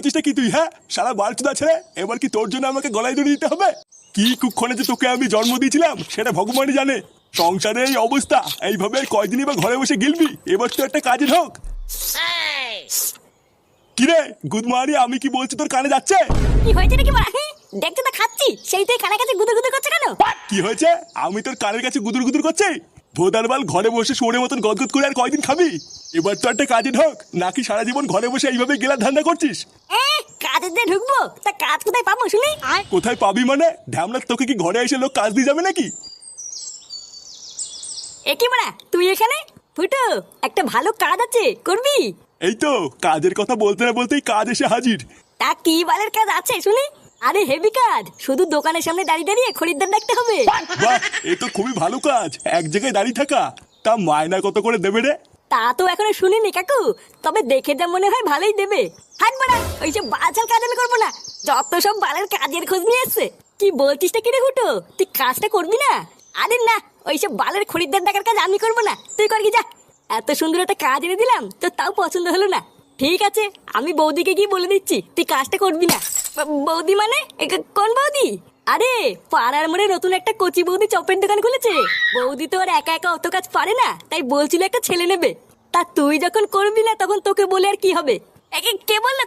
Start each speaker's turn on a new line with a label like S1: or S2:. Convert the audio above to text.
S1: করেছিসটা কি তুই হ্যাঁ? সারা বালচুদা ছেড়ে এবার কি তোর জন্য আমাকে গলায় দড়ি দিতে হবে? কি কুক্ষণে যে তোকে আমি জন্ম দিয়েছিলাম সেটা ভগবানই জানে। সংসারে এই অবস্থা এইভাবে আর কয়দিনই বা ঘরে বসে গিলবি এবার তো একটা কাজের হোক। কিরে গুদমারি আমি কি বলছি তোর কানে যাচ্ছে?
S2: কি হয়েছে নাকি মারা তো খাচ্ছি সেই তুই কাছে গুদুর গুদুর করছে কেন?
S1: কি হয়েছে? আমি তোর কানের কাছে গুদুর গুদুর করছি? ভোদার বাল ঘরে বসে শোনের মতন গদগদ করে আর কয়দিন খাবি? এবার তো একটা কাজে ঢোক। নাকি সারা জীবন ঘরে বসে এইভাবে গেলার ধান্দা করছিস?
S2: এ কাজের দিয়ে ঢুকবো? তা কাজ কোথায় পাবো শুনি?
S1: কোথায় পাবি মানে? তোকে কি ঘরে এসে লোক কাজ দিয়ে যাবে নাকি?
S2: এ কি মারা তুই এখানে? ফুটো একটা ভালো কাজ আছে করবি?
S1: এই তো কাজের কথা বলতে না বলতেই কাজ এসে হাজির।
S2: তা কি বালের কাজ আছে শুনি? আরে হেভি কাজ। শুধু দোকানের সামনে দাঁড়িয়ে দাঁড়িয়ে খরিদ্দার ডাকতে হবে।
S1: বাহ এ তো খুবই ভালো কাজ। এক জায়গায় দাঁড়িয়ে থাকা। তা মায়না কত করে দেবে রে?
S2: তা তো এখনও শুনিনি কাকু। তবে দেখে যা মনে হয় ভালোই দেবে। হাট বাড়া ওই সব কাজ আমি করব না। যত সব বালের কাজের খোঁজ নিয়ে এসছে। কি বলছিস টা কিরে হুটো? তুই কাজটা করবি না? আরে না ওই সব বালের খরিদ্দার ডাকার কাজ আমি করব না। তুই কর কি যা। এত সুন্দর একটা কাজ এনে দিলাম তো তাও পছন্দ হলো না। ঠিক আছে আমি বৌদিকে গিয়ে বলে দিচ্ছি তুই কাজটা করবি না। বৌদি মানে? কোন বৌদি? আরে, পাড়ার মোড়ে নতুন একটা কচি বৌদি চপের দোকান খুলেছে। বৌদি তো আর একা একা অত কাজ পারে না, তাই বলছিল একটা ছেলে নেবে। তা তুই যখন করবি না, তখন তোকে বলে আর কি হবে? একে কে বলল